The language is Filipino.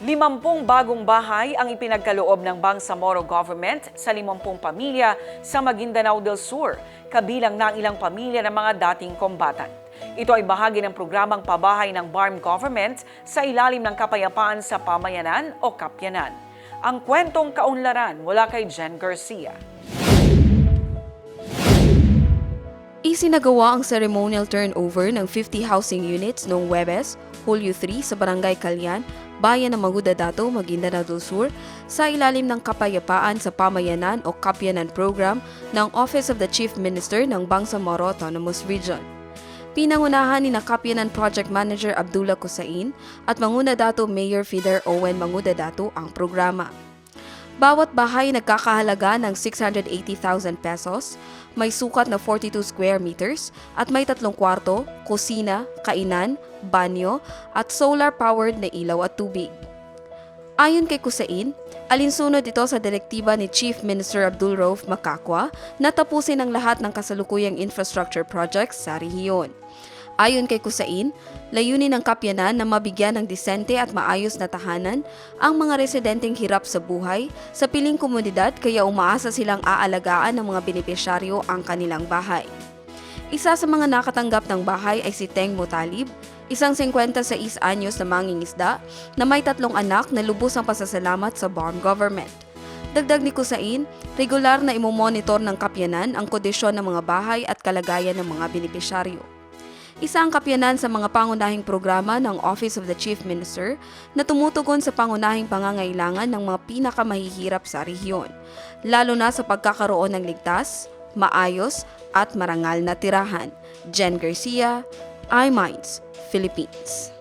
Limampung bagong bahay ang ipinagkaloob ng Bangsamoro government sa limampung pamilya sa Maguindanao del Sur, kabilang ang ilang pamilya ng mga dating kombatan. Ito ay bahagi ng programang pabahay ng BARM government sa ilalim ng kapayapaan sa pamayanan o kapyanan. Ang kwentong kaunlaran mula kay Jen Garcia. Isinagawa ang ceremonial turnover ng 50 housing units noong Webes, Hulyo 3 sa Barangay Kalyan, Bayan ng Magudadato, Maguindanao del Sur, sa ilalim ng Kapayapaan sa Pamayanan o Kapyanan Program ng Office of the Chief Minister ng Bangsamoro Autonomous Region. Pinangunahan ni na Kapyanan Project Manager Abdullah Kusain at Mangudadato Mayor Fider Owen Mangudadato ang programa. Bawat bahay nagkakahalaga ng 680,000 pesos, may sukat na 42 square meters at may tatlong kwarto, kusina, kainan, banyo at solar-powered na ilaw at tubig. Ayon kay Kusain, alinsunod ito sa direktiba ni Chief Minister Abdul Rauf Makakwa na tapusin ang lahat ng kasalukuyang infrastructure projects sa rehiyon. Ayon kay Kusain, layunin ng kapyanan na mabigyan ng disente at maayos na tahanan ang mga residenteng hirap sa buhay sa piling komunidad kaya umaasa silang aalagaan ng mga benepisyaryo ang kanilang bahay. Isa sa mga nakatanggap ng bahay ay si Teng Mutalib, isang 56 anyos na mangingisda na may tatlong anak na lubos ang pasasalamat sa BARM government. Dagdag ni Kusain, regular na imomonitor ng kapyanan ang kondisyon ng mga bahay at kalagayan ng mga benepisyaryo. Isa ang kapyanan sa mga pangunahing programa ng Office of the Chief Minister na tumutugon sa pangunahing pangangailangan ng mga pinakamahihirap sa rehiyon, lalo na sa pagkakaroon ng ligtas, maayos at marangal na tirahan. Jen Garcia, iMinds, Philippines.